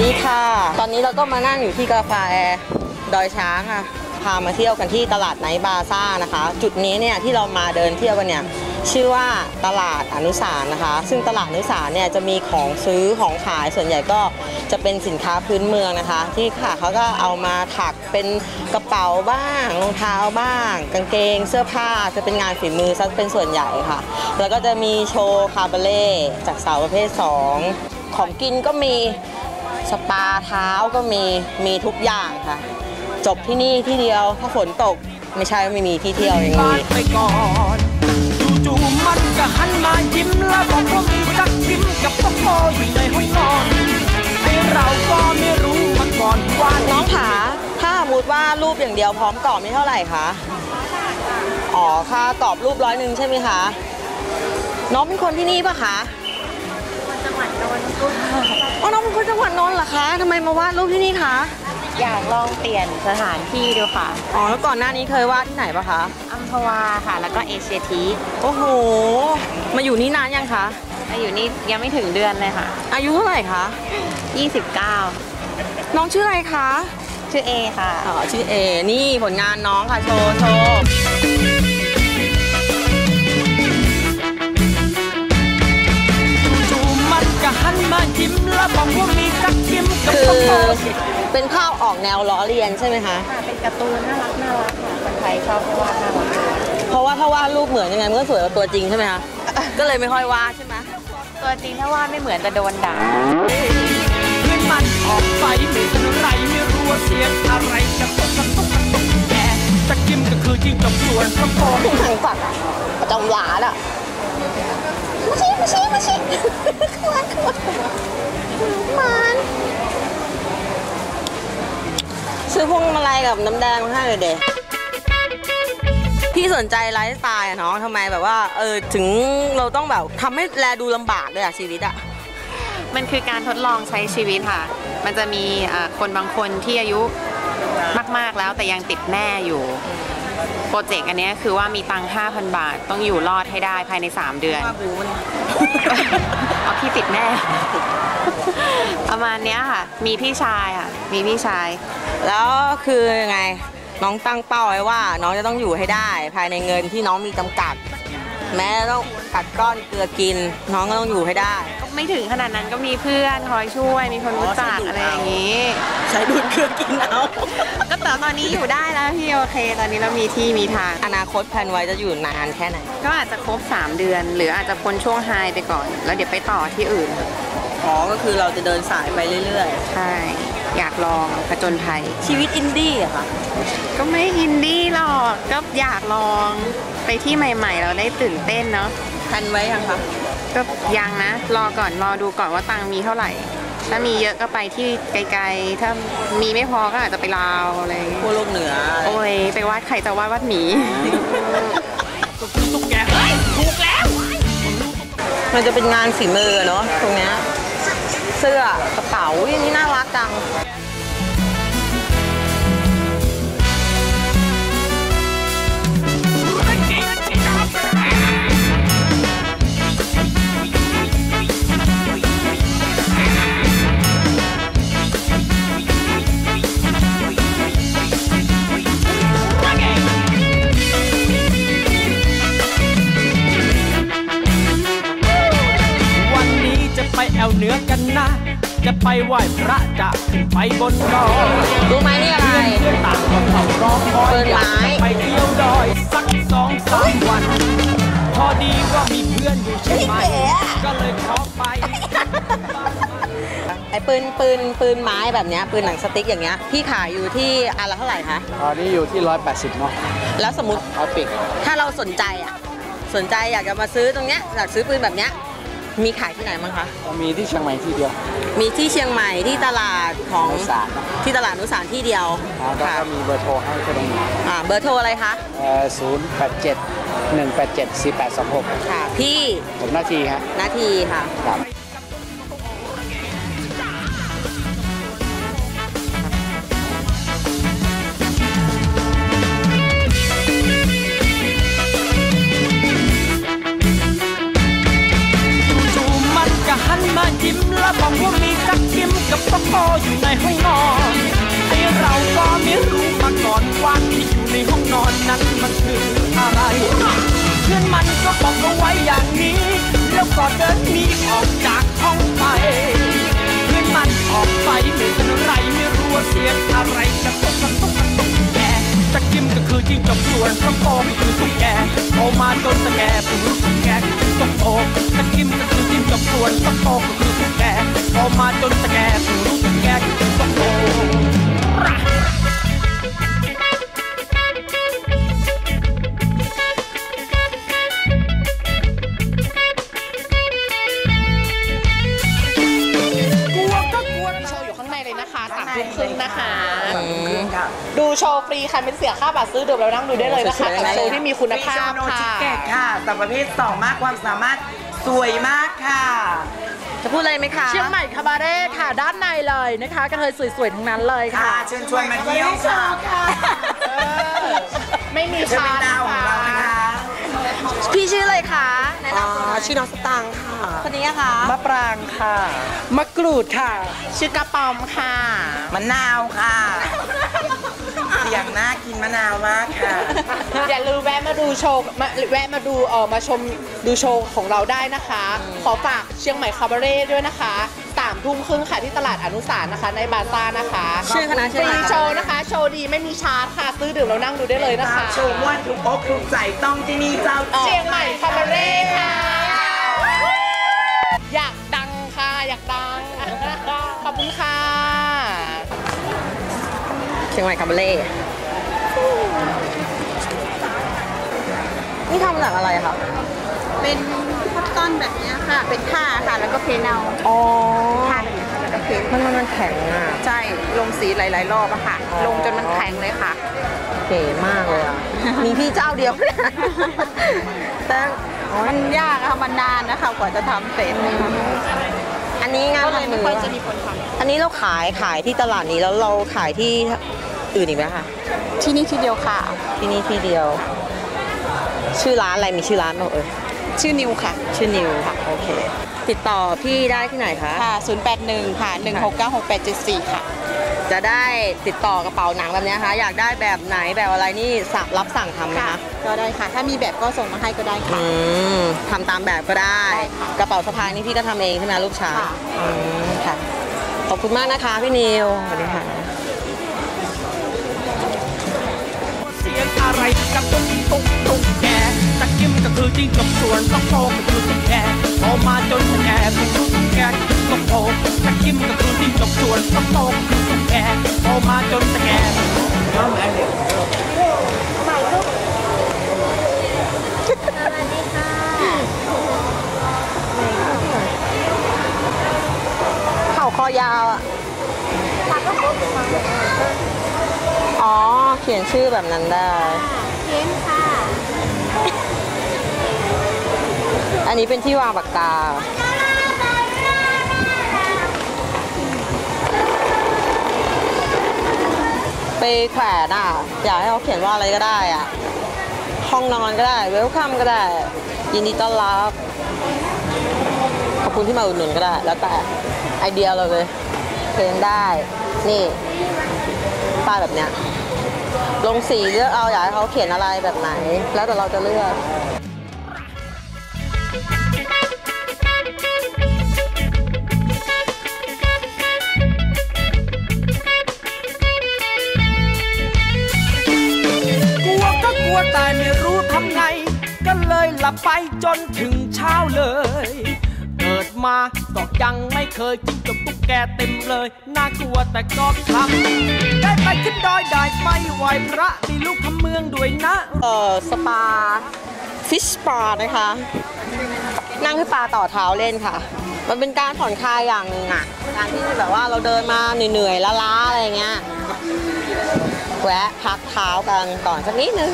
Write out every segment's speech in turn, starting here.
ดีค่ะ ตอนนี้เราก็มานั่งอยู่ที่กาแฟดอยช้างค่ะ พามาเที่ยวกันที่ตลาดไนบาซ่านะคะ จุดนี้เนี่ยที่เรามาเดินเที่ยวกันเนี่ยชื่อว่าตลาดอนุสารนะคะ ซึ่งตลาดอนุสารเนี่ยจะมีของซื้อของขายส่วนใหญ่ก็จะเป็นสินค้าพื้นเมืองนะคะ ที่ค่ะเขาก็เอามาถักเป็นกระเป๋าบ้างรองเท้าบ้าง กางเกง เสื้อผ้าจะเป็นงานฝีมือซะเป็นส่วนใหญ่ค่ะ แล้วก็จะมีโชว์คาบาเล่จากสาวประเภท 2 ของกินก็มี สปาเท้าก็มีมีทุกอย่างค่ะ จบที่นี่ที่เดียวถ้าฝนตกไม่ใช่ว่าไม่มีที่เที่ยวอย่างบ้านี้นไปก่อนจู่ๆมันก็หันมายิ้มแล้วบอกว่ามีสักยิ้มกับพ่อโมอยู่ในห้องนอนไอเราก็ไม่รู้มาก่อนว่าน้องขาถ้าสมมติว่ารูปอย่างเดียวพร้อมกรอบนี่เท่าไหร่คะอ๋อค่ากรอบรูปร้อยหนึ่งใช่ไหมคะน้องเป็นคนที่นี่ปะคะจังหวัดนนท์อ๋อน้องเป็นคนจังหวัดนนท์ เหรอคะทำไมมาวาดรูปที่นี่คะอยากลองเปลี่ยนสถานที่ดูค่ะ อ๋อ แล้วก่อนหน้านี้เคยวาดที่ไหนปะคะ อัมพวาค่ะ แล้วก็เอเชียทีโอ้โห มาอยู่นี่นานยังคะ มาอยู่นี่ยังไม่ถึงเดือนเลยค่ะ อายุเท่าไหร่คะ 29 น้องชื่ออะไรคะ ชื่อเอค่ะ อ๋อ ชื่อเอ นี่ผลงานน้องค่ะ โชว์ โชว์ เป็นภาพออกแนวล้อเลียนใช่ไหมคะ ค่ะเป็นการ์ตูนน่ารักน่ารักค่ะคนไทยชอบวาดน่ารักเพราะว่าถ้าวาดรูปเหมือนยังไงมันก็สวยกว่าตัวจริงใช่ไหมคะ ก็เลยไม่ค่อยวาดใช่ไหมตัวจริงถ้าวาดไม่เหมือนจะโดนด่าเพื่อนมันออกไปไม่ทันไรไม่รู้ว่าเสียงอะไรจะตกกระตุกกระตุกแกสักยิ้มก็คือจิ้งจกส่วนพ่อโมผู้หังฝักอะประจำหลานอะมาชิมาชิมาชิขวานขวานมัน ซื้อพวงมาลัยกับน้ำแดงมาให้เลยเด็พี่สนใจไลฟ์สไตล์อะเนาะทำไมแบบว่าเออถึงเราต้องแบบทำให้แลดูลำบากเลยอะชีวิตอะมันคือการทดลองใช้ชีวิตค่ะ มันจะมีอ่าคนบางคนที่อายุมาก ๆ แล้วแต่ยังติดแม่อยู่ โปรเจกต์อันเนี้ยคือว่ามีตังค์5,000 บาท ต้องอยู่รอดให้ได้ภายใน 3 เดือนว่าหูมัน เอาพี่ติดแม่ ประมาณเนี้ยค่ะ มีพี่ชายค่ะ มีพี่ชาย แล้วคือยังไง น้องตั้งเป้าไว้ว่า น้องจะต้องอยู่ให้ได้ ภายในเงินที่น้องมีจำกัด แม้ต้องกัดก้อนเกลือกิน น้องก็ต้องอยู่ให้ได้ ก็ไม่ถึงขนาดนั้นก็มีเพื่อนคอยช่วย มีคนรู้จักอ๋อใช้ดูดอะไรอย่างนี้ ใช้ดูดเกลือกินเอา ก็แต่ตอนนี้อยู่ได้แล้วพี่โอเค ตอนนี้เรามีที่มีทาง อนาคตแผนไว้จะอยู่นานแค่ไหน ก็อาจจะครบ 3 เดือน หรืออาจจะพ้นช่วงไฮไปก่อน แล้วเดี๋ยวไปต่อที่อื่น อ๋อ ก็คือเราจะเดินสายไปเรื่อยใช่ อยากลองผจญภัยๆชีวิตอินดี้อะค่ะ ก็ไม่อินดี้หรอก ก็อยากลอง ไปที่ใหม่ ๆ เราได้ตื่นเต้นเนาะแผนไว้ยังคะก็ยังนะ รอก่อนรอดูก่อนว่าตังค์มีเท่าไหร่ ถ้ามีเยอะก็ไปที่ไกลๆ ถ้ามีไม่พอก็อาจจะไปลาวอะไรอย่างเงี้ยพวกโลกเหนือโอ้ยไปวาดใครจะวาดวาดหมีตุ๊กแกเฮ้ยถูกแล้ว มันจะเป็นงานฝีมือเนาะตรงเนี้ยเสื้อกระเป๋าอุ๊ยอันนี้น่ารักจัง ปืนปืนปืนไม้แบบเนี้ยปืนหนังสติ๊กอย่างเงี้ยพี่ขายอยู่ที่อันละเท่าไหร่คะตอนนี้อยู่ที่ 180เนาะแล้วสมมติเอาปิกถ้าเราสนใจอะสนใจอยากจะมาซื้อตรงเนี้ยอยากซื้อปืนแบบเนี้ยมีขายที่ไหนบ้างคะ มีที่เชียงใหม่ที่เดียว มีที่เชียงใหม่ที่ตลาดของอนุสารที่ตลาดอนุสารที่เดียวแล้วก็ค่ะมีเบอร์โทรให้ก็ตรงนี้อ่าเบอร์โทรอะไรคะศูนย์แปดเจ็ดหนึ่งแปดเจ็ดสี่แปดสองหกค่ะ พี่ผมหน้าที่ฮะนาทีค่ะครับ นั้นมันคืออะไร เพื่อนมันก็บอกเอาไว้อย่างนี้ แล้วก็เดินหนีออกจากห้องไป เพื่อนมันออกไปไม่เป็นไรไม่รู้ว่าเสียอะไรจะตุกกระตกกระตุกแกจะกิมก็คือจิ้งจกส่วนพระโตไม่คือตุ๊กแกโตมาจนตะแกผู้รู้ตุ๊กแกคือตุ๊กโตจะกิมก็คือจิ้งจกส่วนพระโตก็คือตุ๊กแกโตมาจนตะแกผู้รู้ตุ๊กแกคือตุ๊กโต โชว์ฟรีค่ะไม่เสียค่าบัตรซื้อเดี๋ยวเรานั่งดูได้เลยนะคะสวยๆกับนะโชว์ที่มีคุณภาพโนค่ะชิเกตค่ะแต่ประเภทสองมากความสามารถสวยมากค่ะจะพูดอะไรไหมคะ เชียงใหม่คาบาเร่ค่ะ ด้านในเลยนะคะกระเทยสวยๆทั้งนั้นเลยค่ะค่ะเชิญชวนมาเที่ยวค่ะไม่มีจะชาเป็นร์จดาวของเรานะคะพี่ชื่ออะไรคะแนะอ่านำตัวหน่อยชื่อน้องสตางค์ค่ะ คนนี้นะคะ มะปรางค่ะ มะกรูดค่ะ ชื่อกระปอมค่ะ มะนาวค่ะ เสียงน่ากินมะนาวมากค่ะ อย่าลืมแวะมาดูโชว์มาแวะมาดูเออมาชมดูโชว์ของเราได้นะคะ ขอฝากเชียงใหม่คาบาเร่ด้วยนะคะสามทุ่มครึ่งค่ะที่ตลาดอนุสารณ์นะคะ ในบาซ่านะคะชื่อคณะเชียงฟใหม่รีโชว์นะคะ โชว์ดีไม่มีชาร์จค่ะ ซื้อดื่มแล้วนั่งดูได้เลยนะคะ โชว์ม่วนทุกอกทุกใจต้องที่นี่เจ้าเชียงใหม่คาบาเร่ค่ะ อยากดังค่ะ อยากดัง ขอบคุณค่ะเชียงใหม่คาบาเล่นี่ทำจากอะไรคะเป็นคอตตอนแบบเนี้ยค่ะ เป็นผ้าค่ะ แล้วก็เพนเอาอ๋อผ้าแล้วก็เพนมันมันมันแข็งอะ ใช่ ลงสีหลาย ๆ รอบอะค่ะอ๋อลงจนมันแข็งเลยค่ะ เก๋มากเลยอะ มีพี่เจ้าเดียวเนี่ยแต่อ๋อมันยากอะค่ะ มันนานนะคะ กว่าจะทำเสร็จอั นนี้งานก็เลยทำมืไม่อค่อยจะมีคนทอันนี้เราขายขายที่ตลาดนี้แล้วเราขายที่อื่นอีกไหมคะำที่นี่ที่เดียวค่ะ ที่นี่ที่เดียว ชื่อร้านอะไรมีชื่อร้านไหมเอ่ยชื่อนิวค่ะชื่อนิวค่ะโอเค ติดต่อพี่ได้ที่ไหนคะ ค่ะ081ค่ะ1696874ค่ะ จะได้ติดต่อกระเป๋าหนังแบบเนี้ยคะ อยากได้แบบไหนแบบอะไรนี่สั่งรับสั่งทำไหมค่ะคะก็ได้ค่ะ ถ้ามีแบบก็ส่งมาให้ก็ได้ค่ะอืมทำตามแบบก็ได้ได้ค่ะกระเป๋าสะพายนี่พี่ก็ทำเองใช่ไหมลูกช้างค่ะอืมค่ะ ขอบคุณมากนะคะพี่นิวสวัสดีค่ะเสียงอะไรกับตุ๊กตุ๊กตุ๊กแกตะกิมก็คือจิ้งจกส่วนส้มโอก็คือตุ๊กแกโตมาจนตะแกเพิ่งรู้ตุ๊กแกคือส้มโอตะกิมก็คือจิ้งจกส่วนส้มโอก็คือตุ๊าคอยาวอะอ๋อ เขียนชื่อแบบนั้นได้เพ้นค่ะ อันนี้เป็นที่วางปากกา ไปแขวนอะ อยากให้เขาเขียนว่าอะไรก็ได้อะ ห้องนอนก็ได้ เวลคัมก็ได้ ยินดีต้อนรับ ขอบคุณที่มาอุดหนุนก็ได้ แล้วแต่ไอเดียเราเลย เพนได้ นี่ป้ายแบบเนี้ย ลงสีเลือกเอาอยากให้เขาเขียนอะไรแบบไหน แล้วแต่เราจะเลือกกลัวก็กลัวแต่ไม่รู้ทำไง ก็เลยหลับไปจนถึงเช้าเลย เกิดมา ก็ยังไม่เคยจิ้งจกตุ๊กแกเต็มเลย น่ากลัวแต่ก็ทำได้ไปขึ้นดอยได้ไปไหวพระมีลูกคำเมืองด้วยนะ เอ่อ สปา ฟิชสปานะคะ นั่งให้นปลาต่อเท้าเล่นค่ะ มันเป็นการผ่อนคลายอย่างหนึ่งอะการที่แบบว่าเราเดินมาเหนื่อยๆล้าๆอะไรเงี้ยแวะพักเท้ากันก่อนสักนิดนึง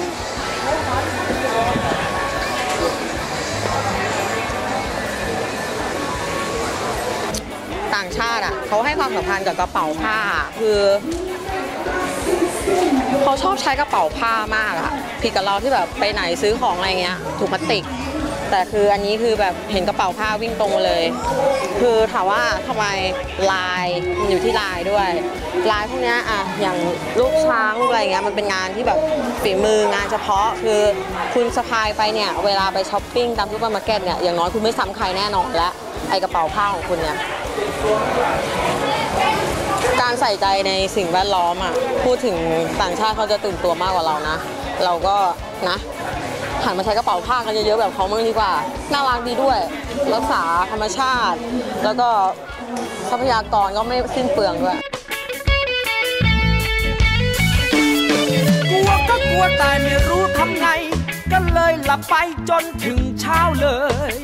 างชาติอะเขาให้ความสำคัญกับกระเป๋าผ้า คือเขาชอบใช้กระเป๋าผ้ามากอะผิดกับเราที่แบบไปไหนซื้อของอะไรเงี้ยถุงพลาสติก แต่คืออันนี้คือแบบเห็นกระเป๋าผ้าวิ่งตรงมาเลย คือถามว่าทำไมลายมันอยู่ที่ลายด้วย ลายพวกนี้อะอย่างลูกช้างลูกอะไรเงี้ยมันเป็นงานที่แบบฝีมืองานเฉพาะคือคุณสะพายไปเนี่ยเวลาไปช้อปปิ้งตามซูเปอร์มาร์เก็ตเนี่ยอย่างน้อยคุณไม่ซ้ำใครแน่นอนและไอกระเป๋าผ้าของคุณเนี่ย การใส่ใจในสิ่งแวดล้อมอะพูดถึงต่างชาติเขาจะตื่นตัวมากกว่าเรานะ เราก็นะหันมาใช้กระเป๋าผ้ากันเยอะๆแบบเขามั่งดีกว่า น่ารักดีด้วย รักษาธรรมชาติ แล้วก็ทรัพยากรก็ไม่สิ้นเปลืองด้วยกลัวก็กลัวแต่ไม่รู้ทำไง ก็เลยหลับไปจนถึงเช้าเลย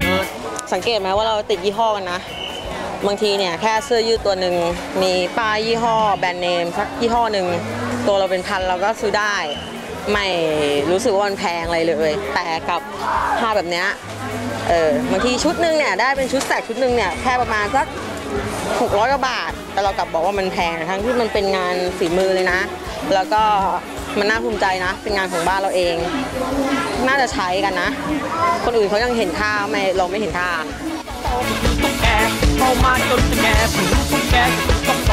เกิดสังเกตไหมว่าเราติดยี่ห้อกันนะ บางทีเนี่ยแค่เสื้อยืดตัวหนึ่งมีป้ายยี่ห้อแบรนด์เนมสักยี่ห้อหนึ่งตัวเราเป็นพันเราก็ซื้อได้ ไม่รู้สึกว่ามันแพงอะไรเลย แต่กับผ้าแบบเนี้ยเออบางทีชุดหนึ่งเนี่ยได้เป็นชุดแสกชุดหนึ่งเนี่ยแค่ประมาณสัก600กว่าบาท แต่เรากลับบอกว่ามันแพงทั้งที่มันเป็นงานฝีมือเลยนะ แล้วก็มันน่าภูมิใจนะ เป็นงานของบ้านเราเอง น่าจะใช้กันนะ คนอื่นเขายังเห็นค่าไม่เราไม่เห็นค่าง โตมาจนจะแก่ผิวตุ๊กแก่ต้องโต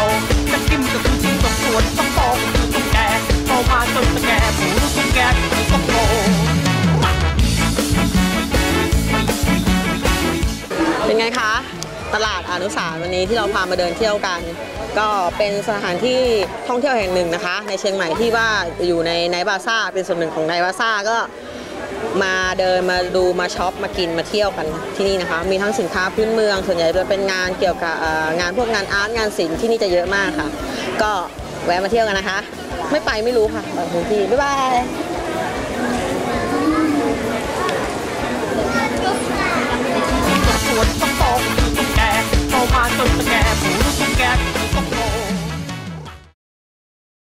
จะกินก็คือกินต้องปวดต้องโตตุ๊กแก่โตมาจนจะแก่ผิวตุ๊กแก่ต้องโตเป็นไงคะตลาดอนุสารวันนี้ที่เราพามาเดินเที่ยวกัน ก็เป็นสถานที่ท่องเที่ยวแห่งหนึ่งนะคะ ในเชียงใหม่ที่ว่าอยู่ในไนบาซ่าเป็นส่วนหนึ่งของไนบาซ่าก็ มาเดินมาดูมาช็อปมากินมาเที่ยวกันที่นี่นะคะ มีทั้งสินค้าพื้นเมือง ส่วนใหญ่จะเป็นงานเกี่ยวกับงานพวกงานอาร์ตงานศิลป์ที่นี่จะเยอะมากค่ะ ก็แวะมาเที่ยวกันนะคะ ไม่ไปไม่รู้ค่ะบางทีบ๊ายบายฝนตกตกแดดเข้ามาจนตะแกร